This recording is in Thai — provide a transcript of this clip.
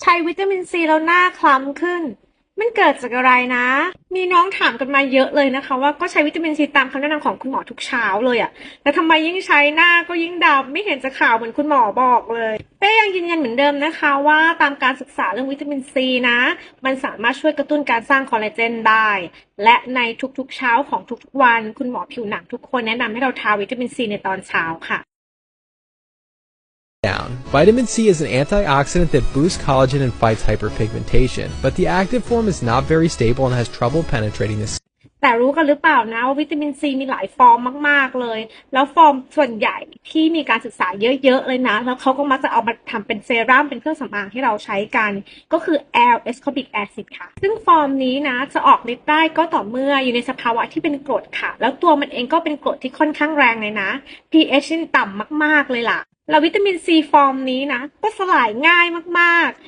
ใช้วิตามินซีแล้วหน้าคล้ำขึ้น มันเกิดจากอะไรนะ มีน้องถามกันมาเยอะเลยนะคะ ว่าก็ใช้วิตามินซีตามคำแนะนำของคุณหมอทุกเช้าเลยอะแต่ทำไมยิ่งใช้หน้าก็ยิ่งดำไม่เห็นจะขาวเหมือนคุณหมอบอกเลยเป้ยังยืนยันเหมือนเดิมนะคะว่าตามการศึกษาเรื่องวิตามินซีนะ มันสามารถช่วยกระตุ้นการสร้างคอลลาเจนได้ และในทุกๆเช้าของทุกๆวัน คุณหมอผิวหนังทุกคนแนะนำให้เราทาวิตามินซีในตอนเช้าค่ะ down. Vitamin C is an antioxidant that boosts collagen and fights hyperpigmentation, but the active form is not very stable and has trouble penetrating the skin. แต่รู้กันหรือเปล่านะว่าวิตามินซีมีหลายฟอร์มมาก ๆ เลย แล้วฟอร์มส่วนใหญ่ที่มีการศึกษาเยอะ ๆ เลยนะ แล้วเขาก็มักจะเอามาทำเป็นเซรั่มเป็นเครื่องสำอางให้เราใช้กัน ก็คือ L ascorbic acid ค่ะ ซึ่งฟอร์มนี้นะ จะออกฤทธิ์ได้ก็ต่อเมื่ออยู่ในสภาวะที่เป็นกรดค่ะ แล้วตัวมันเองก็เป็นกรดที่ค่อนข้างแรงเลยนะ pH นี่ต่ำมาก ๆ เลยล่ะ แล้ววิตามินซีฟอร์มนี้นะ ก็สลายง่ายมาก ๆ